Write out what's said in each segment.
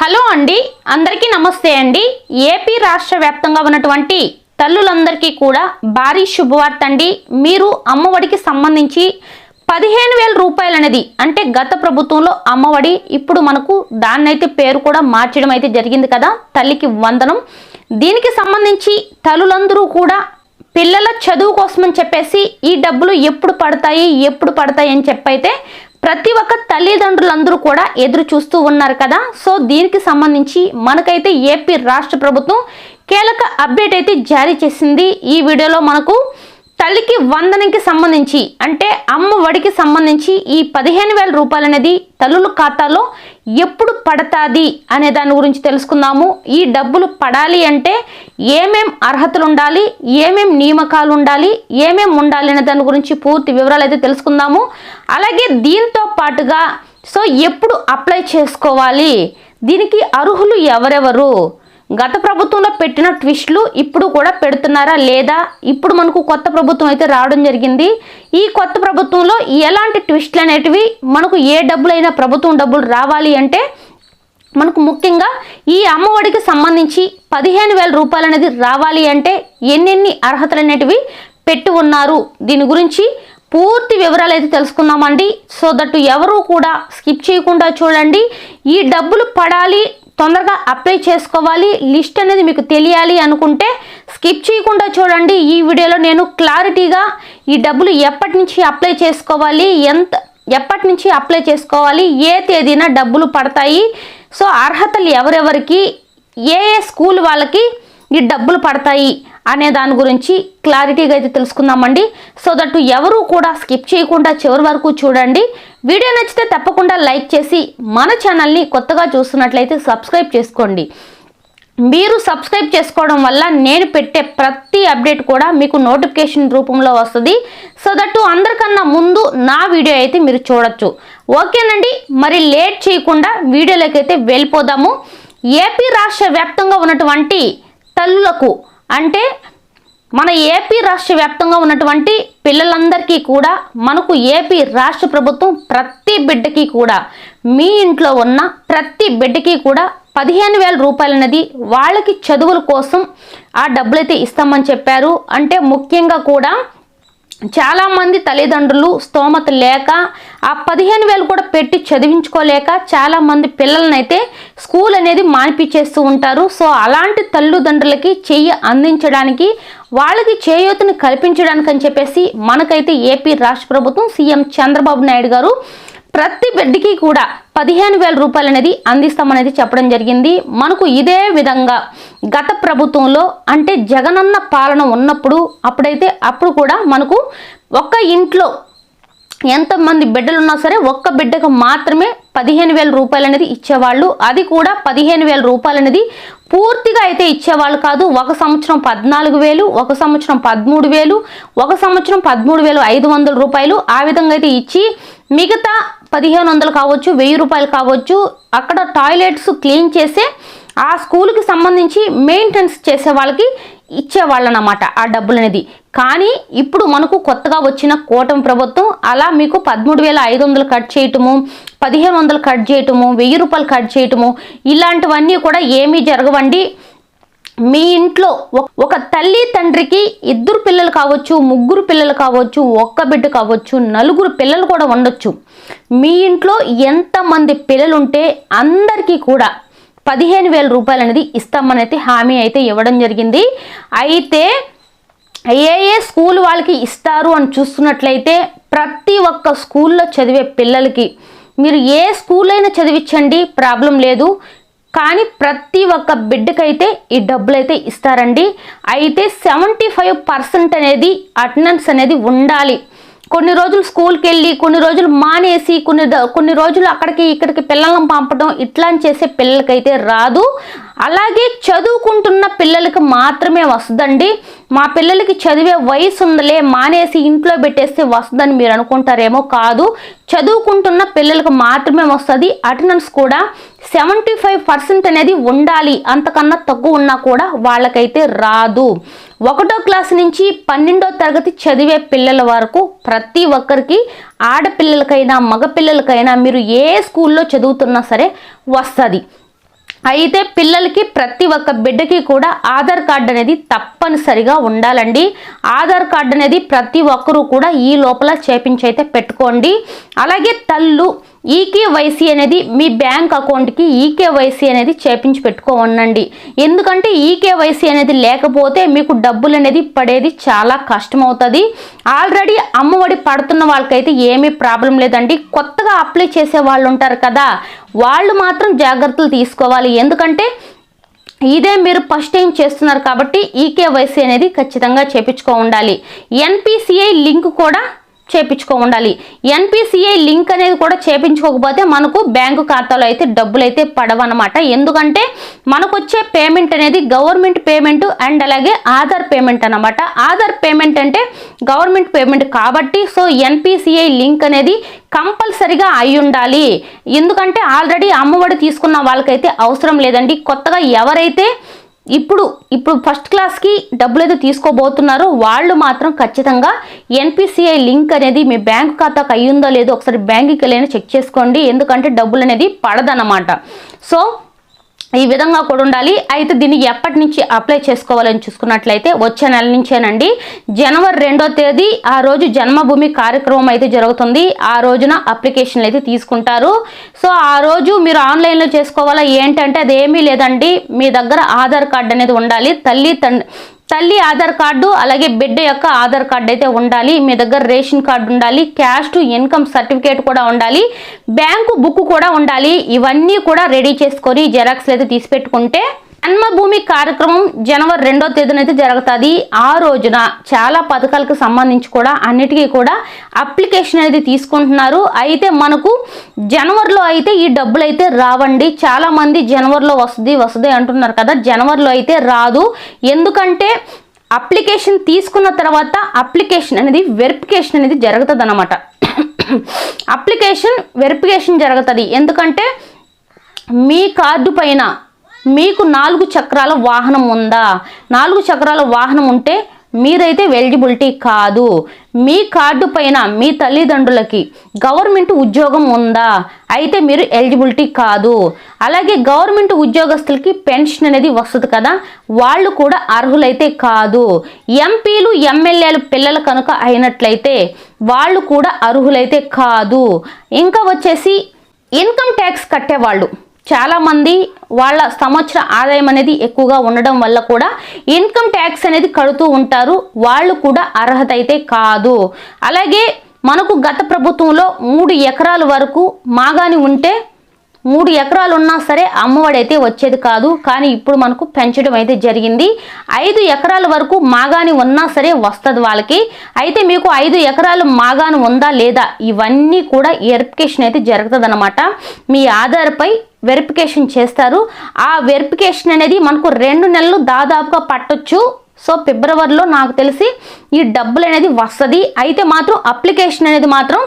Hello అండి. అందరికీ నమస్తే అండి. ఏపీ రాష్ట్ర వ్యాప్తంగా ఉన్నటువంటి తల్లులందరికీ కూడా భారీ శుభవార్త అండి. మీరు అమ్మఒడికి సంబంధించి పదిహేను వేల రూపాయలు అనేది అంటే గత ప్రభుత్వంలో అమ్మఒడి ఇప్పుడు మనకు దాన్నైతే పేరు కూడా మార్చడం అయితే జరిగింది కదా తల్లికి వందనం. దీనికి సంబంధించి తల్లులందరూ కూడా పిల్లల చదువు కోసమని చెప్పేసి ఈ డబ్బులు ఎప్పుడు పడతాయి ఎప్పుడు పడతాయి అని చెప్పైతే ప్రతి ఒక్క తల్లిదండ్రులందరూ కూడా ఎదురు చూస్తూ ఉన్నారు కదా. సో దీనికి సంబంధించి మనకైతే ఏపీ రాష్ట్ర ప్రభుత్వం కీలక అప్డేట్ అయితే జారీ చేసింది. ఈ వీడియోలో మనకు తల్లికి వందనంకి సంబంధించి అంటే అమ్మ ఒడికి సంబంధించి ఈ పదిహేను వేల రూపాయలు అనేది తల్లుల ఖాతాలో ఎప్పుడు పడతాది అనే దాని గురించి తెలుసుకుందాము. ఈ డబ్బులు పడాలి అంటే ఏమేం అర్హతలు ఉండాలి ఏమేం నియామకాలు ఉండాలి ఏమేం ఉండాలి అనే దాని గురించి పూర్తి వివరాలు అయితే తెలుసుకుందాము. అలాగే దీంతో పాటుగా సో ఎప్పుడు అప్లై చేసుకోవాలి? దీనికి అర్హులు ఎవరెవరు? గత ప్రభుత్వంలో పెట్టిన ట్విస్ట్లు ఇప్పుడు కూడా పెడుతున్నారా లేదా? ఇప్పుడు మనకు కొత్త ప్రభుత్వం అయితే రావడం జరిగింది. ఈ కొత్త ప్రభుత్వంలో ఎలాంటి ట్విస్ట్లు అనేటివి మనకు ఏ డబ్బులైనా ప్రభుత్వం డబ్బులు రావాలి అంటే మనకు ముఖ్యంగా ఈ అమ్మఒడికి సంబంధించి పదిహేను వేల రూపాయలు అనేది రావాలి అంటే ఎన్నెన్ని అర్హతలు అనేటివి పెట్టి ఉన్నారు. దీని గురించి పూర్తి వివరాలు అయితే తెలుసుకుందామండి. సో దట్ ఎవరు కూడా స్కిప్ చేయకుండా చూడండి. ఈ డబ్బులు పడాలి తొందరగా అప్లై చేసుకోవాలి. లిస్ట్ అనేది మీకు తెలియాలి అనుకుంటే స్కిప్ చేయకుండా చూడండి. ఈ వీడియోలో నేను క్లారిటీగా ఈ డబ్బులు ఎప్పటి నుంచి అప్లై చేసుకోవాలి ఎంత ఎప్పటి నుంచి అప్లై చేసుకోవాలి ఏ తేదీన డబ్బులు పడతాయి. సో అర్హతలు ఎవరెవరికి ఏ ఏ స్కూల్ వాళ్ళకి ఈ డబ్బులు పడతాయి. అనే దాని గురించి క్లారిటీగా అయితే తెలుసుకుందామండి. సో దట్ ఎవరు కూడా స్కిప్ చేయకుండా చివరి వరకు చూడండి. వీడియో నచ్చితే తప్పకుండా లైక్ చేసి మన ఛానల్ని కొత్తగా చూస్తున్నట్లయితే సబ్స్క్రైబ్ చేసుకోండి. మీరు సబ్స్క్రైబ్ చేసుకోవడం వల్ల నేను పెట్టే ప్రతి అప్డేట్ కూడా మీకు నోటిఫికేషన్ రూపంలో వస్తుంది. సో దట్టు అందరికన్నా ముందు నా వీడియో అయితే మీరు చూడొచ్చు. ఓకేనండి? మరి లేట్ చేయకుండా వీడియోలోకి అయితే వెళ్ళిపోదాము. ఏపీ రాష్ట్ర వ్యాప్తంగా ఉన్నటువంటి తల్లులకు అంటే మన ఏపీ రాష్ట్ర వ్యాప్తంగా ఉన్నటువంటి పిల్లలందరికీ కూడా మనకు ఏపీ రాష్ట్ర ప్రభుత్వం ప్రతి బిడ్డకి కూడా మీ ఇంట్లో ఉన్న ప్రతి బిడ్డకి కూడా పదిహేను వేల రూపాయలు అనేది వాళ్ళకి చదువుల కోసం ఆ డబ్బులైతే ఇస్తామని చెప్పారు. అంటే ముఖ్యంగా కూడా చాలామంది తల్లిదండ్రులు స్తోమత లేక ఆ పదిహేను వేలు కూడా పెట్టి చదివించుకోలేక చాలామంది పిల్లలనైతే స్కూల్ అనేది మానిపించేస్తూ ఉంటారు. సో అలాంటి తల్లిదండ్రులకి చెయ్యి అందించడానికి వాళ్ళకి చేయూతని కల్పించడానికి అని చెప్పేసి మనకైతే ఏపీ రాష్ట్ర ప్రభుత్వం సీఎం చంద్రబాబు నాయుడు గారు ప్రతి బిడ్డకి కూడా పదిహేను వేల రూపాయలు అనేది అందిస్తామనేది చెప్పడం జరిగింది. మనకు ఇదే విధంగా గత ప్రభుత్వంలో అంటే జగనన్న పాలన ఉన్నప్పుడు అప్పుడైతే అప్పుడు కూడా మనకు ఒక్క ఇంట్లో ఎంతమంది బిడ్డలు ఉన్నా సరే ఒక్క బిడ్డకు మాత్రమే పదిహేను వేల రూపాయలు అనేది ఇచ్చేవాళ్ళు. అది కూడా పదిహేను వేల రూపాయలు అనేది పూర్తిగా అయితే ఇచ్చేవాళ్ళు కాదు. ఒక సంవత్సరం పద్నాలుగు వేలు ఒక సంవత్సరం పదమూడు వేలు ఒక సంవత్సరం పదమూడు వేలు ఐదు వందల రూపాయలు ఆ విధంగా అయితే ఇచ్చి మిగతా పదిహేను వందలు కావచ్చు వెయ్యి రూపాయలు కావచ్చు అక్కడ టాయిలెట్స్ క్లీన్ చేసే ఆ స్కూల్కి సంబంధించి మెయింటెనెన్స్ చేసే వాళ్ళకి ఇచ్చేవాళ్ళనమాట ఆ డబ్బులు అనేది కానీ ఇప్పుడు మనకు కొత్తగా వచ్చిన కూటమి ప్రభుత్వం అలా మీకు పదమూడు వేల ఐదు వందలు కట్ చేయటము పదిహేను వందలు కట్ చేయటము వెయ్యి రూపాయలు కట్ చేయటము ఇలాంటివన్నీ కూడా ఏమీ జరగవండి. మీ ఇంట్లో ఒక- తల్లి తండ్రికి ఇద్దరు పిల్లలు కావచ్చు ముగ్గురు పిల్లలు కావచ్చు ఒక్క బిడ్డ కావచ్చు నలుగురు పిల్లలు కూడా ఉండొచ్చు. మీ ఇంట్లో ఎంతమంది పిల్లలు ఉంటే అందరికీ కూడా పదిహేను వేల రూపాయలు అనేది ఇస్తామని అయితే హామీ అయితే ఇవ్వడం జరిగింది. అయితే ఏ ఏ స్కూల్ వాళ్ళకి ఇస్తారు అని చూస్తున్నట్లయితే ప్రతి ఒక్క స్కూల్లో చదివే పిల్లలకి మీరు ఏ స్కూల్ అయినా చదివించండి ప్రాబ్లం లేదు. కానీ ప్రతి ఒక్క బిడ్డకైతే ఈ డబ్బులు అయితే ఇస్తారండి. అయితే సెవెంటీ ఫైవ్ పర్సెంట్ అనేది అటెండెన్స్ అనేది ఉండాలి. కొన్ని రోజులు స్కూల్కి వెళ్ళి కొన్ని రోజులు మానేసి కొన్ని కొన్ని రోజులు అక్కడికి ఇక్కడికి పిల్లలను పంపడం ఇట్లా చేసే పిల్లలకైతే రాదు. అలాగే చదువుకుంటున్న పిల్లలకి మాత్రమే వస్తుందండి. మా పిల్లలకి చదివే వయసు ఉందలే మానేసి ఇంట్లో పెట్టేస్తే వస్తుందని మీరు అనుకుంటారేమో కాదు. చదువుకుంటున్న పిల్లలకు మాత్రమే వస్తుంది. అటెండెన్స్ కూడా సెవెంటీ ఫైవ్ పర్సెంట్ అనేది ఉండాలి. అంతకన్నా తక్కువ ఉన్నా కూడా వాళ్ళకైతే రాదు. ఒకటో క్లాస్ నుంచి పన్నెండో తరగతి చదివే పిల్లల వరకు ప్రతి ఒక్కరికి ఆడపిల్లలకైనా మగపిల్లలకైనా మీరు ఏ స్కూల్లో చదువుతున్నా సరే వస్తుంది. అయితే పిల్లలకి ప్రతి ఒక్క బిడ్డకి కూడా ఆధార్ కార్డు అనేది తప్పనిసరిగా ఉండాలండి. ఆధార్ కార్డు అనేది ప్రతి ఒక్కరూ కూడా ఈ లోపల చేపించైతే పెట్టుకోండి. అలాగే తల్లు ఈకేవైసీ అనేది మీ బ్యాంక్ అకౌంట్కి ఈకేవైసీ అనేది చేపించి పెట్టుకోనండి ఎందుకంటే ఈకేవైసీ అనేది లేకపోతే మీకు డబ్బులు అనేది పడేది చాలా కష్టం అవుతుంది ఆల్రెడీ అమ్మఒడి పడుతున్న వాళ్ళకైతే ఏమీ ప్రాబ్లం లేదండి. కొత్తగా అప్లై చేసే వాళ్ళు ఉంటారు కదా వాళ్ళు మాత్రం జాగ్రత్తలు తీసుకోవాలి. ఎందుకంటే ఇదే మీరు ఫస్ట్ టైం చేస్తున్నారు కాబట్టి ఈకేవైసీ అనేది ఖచ్చితంగా చేపించుకో ఉండాలి ఎన్పిసిఐ లింక్ కూడా చేపించుకో ఉండాలి ఎన్పిసిఐ లింక్ అనేది కూడా చేపించుకోకపోతే మనకు బ్యాంకు ఖాతాలో అయితే డబ్బులు అయితే పడవన్నమాట. ఎందుకంటే మనకు వచ్చే పేమెంట్ అనేది గవర్నమెంట్ పేమెంట్ అండ్ అలాగే ఆధార్ పేమెంట్ అన్నమాట. ఆధార్ పేమెంట్ అంటే గవర్నమెంట్ పేమెంట్ కాబట్టి సో ఎన్పిసిఐ లింక్ అనేది కంపల్సరిగా అయి ఉండాలి ఎందుకంటే ఆల్రెడీ అమ్మఒడి తీసుకున్న వాళ్ళకైతే అవసరం లేదండి. కొత్తగా ఎవరైతే ఇప్పుడు ఇప్పుడు ఫస్ట్ క్లాస్కి డబ్బులు అయితే తీసుకోబోతున్నారో వాళ్ళు మాత్రం ఖచ్చితంగా ఎన్పిసిఐ లింక్ అనేది మీ బ్యాంక్ ఖాతాకు అయ్యిందో లేదో ఒకసారి బ్యాంక్కి వెళ్ళినా చెక్ చేసుకోండి. ఎందుకంటే డబ్బులు అనేది పడదన్నమాట. సో ఈ విధంగా కూడా ఉండాలి. అయితే దీన్ని ఎప్పటి నుంచి అప్లై చేసుకోవాలని చూసుకున్నట్లయితే వచ్చే నెల నుంచేనండి. జనవరి రెండో తేదీ ఆ రోజు జన్మభూమి కార్యక్రమం అయితే జరుగుతుంది. ఆ రోజున అప్లికేషన్లు అయితే తీసుకుంటారు. సో ఆ రోజు మీరు ఆన్లైన్లో చేసుకోవాలా ఏంటంటే అది ఏమీ లేదండి. మీ దగ్గర ఆధార్ కార్డు అనేది ఉండాలి. తల్లి తండ్రి తల్లి ఆధార్ కార్డు అలాగే బిడ్డ యొక్క ఆధార్ కార్డు అయితే ఉండాలి. మీ దగ్గర రేషన్ కార్డు ఉండాలి. క్యాష్ టు ఇన్కమ్ సర్టిఫికేట్ కూడా ఉండాలి. బ్యాంకు బుక్ కూడా ఉండాలి. ఇవన్నీ కూడా రెడీ చేసుకొని జెరాక్స్ అయితే తీసి పెట్టుకుంటే జన్మభూమి కార్యక్రమం జనవరి రెండో తేదీన అయితే జరుగుతుంది. ఆ రోజున చాలా పథకాలకు సంబంధించి కూడా అన్నిటికీ కూడా అప్లికేషన్ అనేది తీసుకుంటున్నారు. అయితే మనకు జనవరిలో అయితే ఈ డబ్బులు అయితే రావండి. చాలామంది జనవరిలో వస్తుంది వస్తుంది అంటున్నారు కదా. జనవరిలో అయితే రాదు. ఎందుకంటే అప్లికేషన్ తీసుకున్న తర్వాత అప్లికేషన్ అనేది వెరిఫికేషన్ అనేది జరుగుతుంది అనమాట అప్లికేషన్ వెరిఫికేషన్ జరుగుతుంది. ఎందుకంటే మీ కార్డు పైన మీకు నాలుగు చక్రాల వాహనం ఉందా? నాలుగు చక్రాల వాహనం ఉంటే మీరైతే ఎలిజిబిలిటీ కాదు. మీ కార్డు పైన మీ తల్లిదండ్రులకి గవర్నమెంట్ ఉద్యోగం ఉందా? అయితే మీరు ఎలిజిబిలిటీ కాదు. అలాగే గవర్నమెంట్ ఉద్యోగస్తులకి పెన్షన్ అనేది వస్తుంది కదా వాళ్ళు కూడా అర్హులైతే కాదు. ఎంపీలు ఎమ్మెల్యేలు పిల్లలు కనుక అయినట్లయితే వాళ్ళు కూడా అర్హులైతే కాదు. ఇంకా వచ్చేసి ఇన్కమ్ ట్యాక్స్ కట్టేవాళ్ళు. చాలామంది వాళ్ళ సంవత్సర ఆదాయం అనేది ఎక్కువగా ఉండడం వల్ల కూడా ఇన్కమ్ ట్యాక్స్ అనేది కడుతూ ఉంటారు. వాళ్ళు కూడా అర్హత అయితే కాదు. అలాగే మనకు గత ప్రభుత్వంలో మూడు ఎకరాల వరకు మాగాని ఉంటే మూడు ఎకరాలు ఉన్నా సరే అమ్మఒడి అయితే వచ్చేది కాదు. కానీ ఇప్పుడు మనకు పెంచడం అయితే జరిగింది. ఐదు ఎకరాల వరకు మాగాని ఉన్నా సరే వస్తుంది వాళ్ళకి. అయితే మీకు ఐదు ఎకరాలు మాగాని ఉందా లేదా? ఇవన్నీ కూడా వెరిఫికేషన్ అయితే జరుగుతుంది మీ ఆధార్పై వెరిఫికేషన్ చేస్తారు. ఆ వెరిఫికేషన్ అనేది మనకు రెండు నెలలు దాదాపుగా పట్టొచ్చు. సో ఫిబ్రవరిలో నాకు తెలిసి ఈ డబ్బులు అనేది వస్తుంది. అయితే మాత్రం అప్లికేషన్ అనేది మాత్రం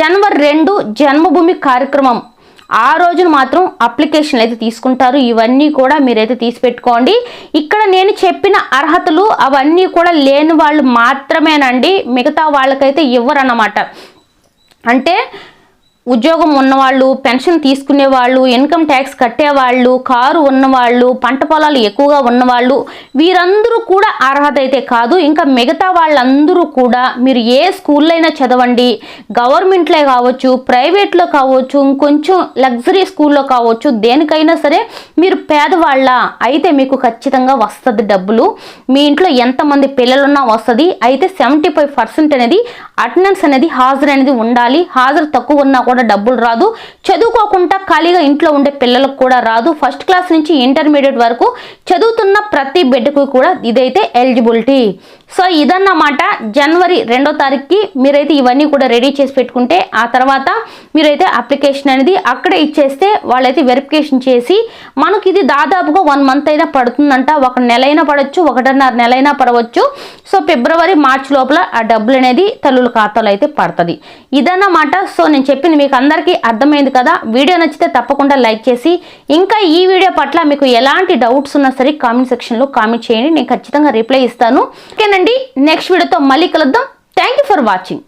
జనవరి రెండు జన్మభూమి కార్యక్రమం. ఆ రోజున మాత్రం అప్లికేషన్లు అయితే తీసుకుంటారు. ఇవన్నీ కూడా మీరైతే తీసి పెట్టుకోండి. ఇక్కడ నేను చెప్పిన అర్హతలు అవన్నీ కూడా లేని వాళ్ళు మాత్రమేనండి. మిగతా వాళ్ళకైతే ఇవ్వరన్నమాట. అంటే ఉద్యోగం ఉన్నవాళ్ళు పెన్షన్ తీసుకునే వాళ్ళు ఇన్కమ్ ట్యాక్స్ కట్టేవాళ్ళు కారు ఉన్నవాళ్ళు పంట పొలాలు ఎక్కువగా ఉన్నవాళ్ళు వీరందరూ కూడా అర్హత అయితే కాదు. ఇంకా మిగతా వాళ్ళందరూ కూడా మీరు ఏ స్కూల్లో అయినా చదవండి. గవర్నమెంట్లో కావచ్చు ప్రైవేట్లో కావచ్చు ఇంకొంచెం లగ్జరీ స్కూల్లో కావచ్చు దేనికైనా సరే మీరు పేదవాళ్ళ అయితే మీకు ఖచ్చితంగా వస్తుంది డబ్బులు. మీ ఇంట్లో ఎంతమంది పిల్లలున్నా వస్తుంది. అయితే సెవెంటీ ఫైవ్ పర్సెంట్ అనేది అటెండెన్స్ అనేది హాజరు అనేది ఉండాలి. హాజరు తక్కువ ఉన్నా కూడా డబ్బులు రాదు. చదువుకోకుండా ఖాళీగా ఇంట్లో ఉండే పిల్లలకు కూడా రాదు. ఫస్ట్ క్లాస్ నుంచి ఇంటర్మీడియట్ వరకు చదువుతున్న ప్రతి బిడ్డకు కూడా ఇదైతే ఎలిజిబిలిటీ. సో ఇదన్నమాట జనవరి రెండో తారీఖుకి మీరైతే ఇవన్నీ కూడా రెడీ చేసి పెట్టుకుంటే ఆ తర్వాత మీరైతే అప్లికేషన్ అనేది అక్కడే ఇచ్చేస్తే వాళ్ళైతే వెరిఫికేషన్ చేసి మనకి ఇది దాదాపుగా వన్ మంత్ అయినా పడుతుందంట. ఒక నెల అయినా పడవచ్చు ఒకటిన్నర నెల అయినా పడవచ్చు. సో ఫిబ్రవరి మార్చ్ లోపల ఆ డబ్బులు అనేది తల్లుల ఖాతాలో అయితే పడుతుంది. ఇదన్నమాట. సో నేను చెప్పింది మీకు అందరికీ అర్థమైంది కదా. వీడియో నచ్చితే తప్పకుండా లైక్ చేసి ఇంకా ఈ వీడియో పట్ల మీకు ఎలాంటి డౌట్స్ ఉన్నా సరే కామెంట్ సెక్షన్లో కామెంట్ చేయండి. నేను ఖచ్చితంగా రిప్లై ఇస్తాను. ఓకేనండి నెక్స్ట్ వీడియోతో మళ్ళీ కలుద్దాం. Thank for watching